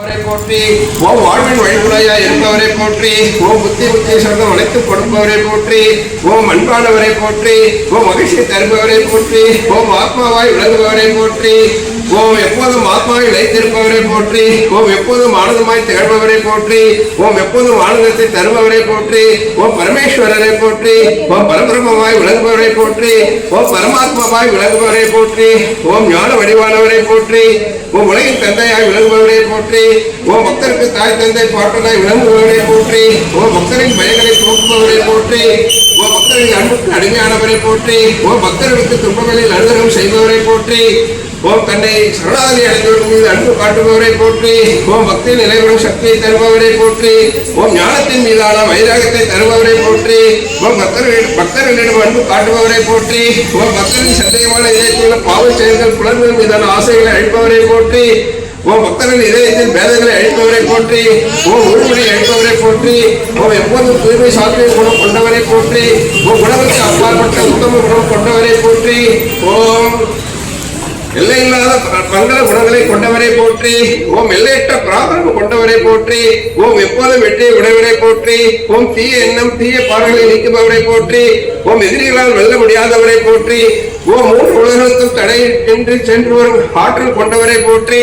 போற்றி ஓம் வாழ்வின் வழிமுறையா இருப்பவரை போற்றி ஓம் புத்தி புத்தி சொந்தம் அனைத்து கொடுப்பவரை போற்றி ஓம் அன்பானவரை போற்றி ஓம் மகிழ்ச்சி தருபவரை போற்றி ஓம் ஆத்மாவாய் விளங்குபவரை போற்றி. ஓம் எப்போதும் ஆத்மாவை வைத்திருப்பவரை போற்றி ஓம் எப்போதும் ஆனந்தமாய் திகழ்பவரை போற்றி ஓம் எப்போதும் ஆனந்தத்தை தருபவரை போற்றி ஓம் பரமேஸ்வரரை போற்றி ஓம் பரபிரமமாய் விளங்குபவரை போற்றி ஓம் பரமாத்மாவாய் விளங்குபவரை போற்றி ஓம் ஞான வடிவானவரை போற்றி ஓம் உலகின் தந்தையாய் விளங்குபவரை போற்றி ஓம் பக்தருக்கு தாய் தந்தை பாட்டனாய் விளங்குபவரை போற்றி ஓம் பக்தரின் பயங்களை போக்குபவரை போற்றி ஓம் பக்தரின் அன்புக்கு அடிமையானவரை போற்றி ஓம் பக்தர்களுக்கு துன்பங்களில் அனுகிரகம் செய்பவரை போற்றி ஓம் தன்னை சரணாகதி அடைந்தவர்கள் மீது அன்பு காட்டுபவரை போற்றி. ஓம் பக்தி நிலைவரும் சக்தியை தருபவரை போற்றி. ஓம் ஞானத்தின் மீதான வைராகத்தை தருபவரை போற்றி. ஓம் பக்தர்கள் பக்தர்களிடம் அன்பு காட்டுபவரை போற்றி. ஓம் பக்தரின் சந்தேகமான இதயத்தில் பாவ செயல்கள் புலன்கள் மீதான ஆசைகளை அழிப்பவரை போற்றி. ஓ பக்தர்கள் இதயத்தில் பேதங்களை அழிப்பவரை போற்றி. ஓ உள்மொழி அழிப்பவரை போற்றி. ஓ எப்போதும் தூய்மை சாத்திய குணம் கொண்டவரை போற்றி. ஓ குணங்களுக்கு அப்பாற்பட்ட உத்தம குணம் கொண்டவரை போற்றி. ஓம் எல்லையில்லாத ப- மங்கள குணங்களை கொண்டவரை போற்றி ஓம் எல்லையற்ற பிராபலம் கொண்டவரை போற்றி ஓம் எப்போதும் வெற்றியை உடையவரை போற்றி ஓம் தீய எண்ணம் தீய பார்வைகளை நீக்குபவரை போற்றி ஓம் எதிரிகளால் வெல்ல முடியாதவரை போற்றி ஓம் மூன்று உலகத்துக்கும் தடை என்று சென்று வரும் ஆற்றல் கொண்டவரை போற்றி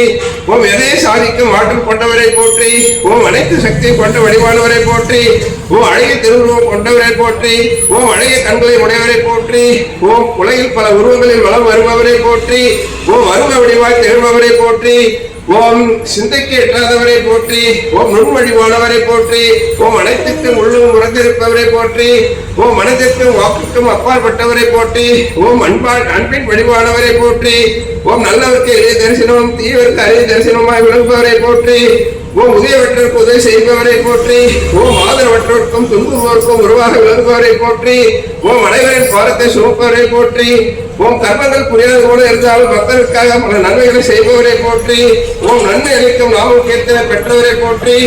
ஓம் எதையை சாதிக்கும் ஆற்றல் கொண்டவரை போற்றி ஓம் அனைத்து சக்தியை கொண்ட வடிவானவரை போற்றி ஓம் அழகிய திருவுருவம் கொண்டவரை போற்றி ஓம் அழகிய கண்களை உடையவரை போற்றி ஓம் உலகில் பல உருவங்களில் வளம் வருபவரை போற்றி ஓம் அரும வடிவாய் திகழ்பவரை போற்றி ஓம் சிந்தைக்கு எட்டாதவரை போற்றி ஓம் நுண்வடிவானவரை போற்றி ஓம் அனைத்துக்கும் உள்ளும் உறந்திருப்பவரை போற்றி ஓம் மனதிற்கும் வாக்குக்கும் அப்பாற்பட்டவரை போற்றி ஓம் அன்பா அன்பின் வடிவானவரை போற்றி ஓம் நல்லவருக்கு எளிய தரிசனம் தீவிற்கு அரிய தரிசனமாய் விளங்குபவரை போற்றி ஓம் உதயவற்றற்கு உதவி செய்பவரை போற்றி ஓம் ஆதரவற்றோருக்கு துன்புவோருக்கும் உருவாக விளங்குபவரை போற்றி ஓம் அனைவரின் பாரத்தை சுமப்பவரை போற்றி ஓம் கர்மங்கள் புரியாது கூட இருந்தாலும் பக்தருக்காக பல நன்மைகளை செய்பவரை போற்றி ஓம் நன்மை அளிக்கும் நாமம் கீர்த்தனை பெற்றவரை போற்றி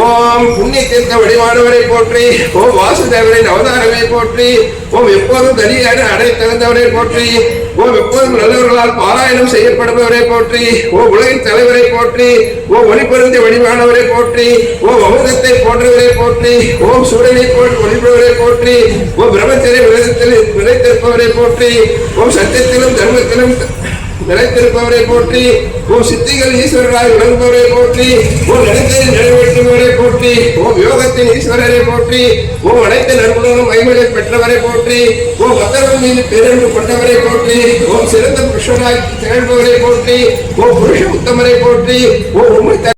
ஓம் புண்ணிய தீர்த்த வடிவானவரை போற்றி ஓம் வாசுதேவரின் அவதாரமே போற்றி ஓம் எப்போதும் தனியான அடை தகுந்தவரை போற்றி ஓம் எப்போதும் நல்லவர்களால் பாராயணம் செய்யப்படுபவரை போற்றி ஓ உலகின் தலைவரை போற்றி ஓ ஒளிபருந்தி வடிவானவரை போற்றி ஓம் அமுதத்தை போன்றவரை போற்றி ஓம் சூரியனை போற்றி ஒளிபவரை போற்றி ஓ பிரம்மச்சரிய விரதத்தில் நிலைத்திருப்பவரை போற்றி ஓம் சத்தியத்திலும் தர்மத்திலும் நிலைத்திருப்பவரை போற்றி ஓம் சித்திகள் ஈஸ்வரராக விளங்குபவரை போற்றி ஓம் நிலத்தில் நிறைவேற்றுபவரை போற்றி ஓம் யோகத்தின் ஈஸ்வரரை போற்றி ஓம் அனைத்து நற்குணங்களும் மைமலை பெற்றவரை போற்றி ஓம் பக்தர்கள் மீது பேரன்பு கொண்டவரை போற்றி ஓம் சிறந்த புருஷனாய் திகழ்பவரை போற்றி ஓம் புருஷ உத்தமரை போற்றி ஓம் உண்மை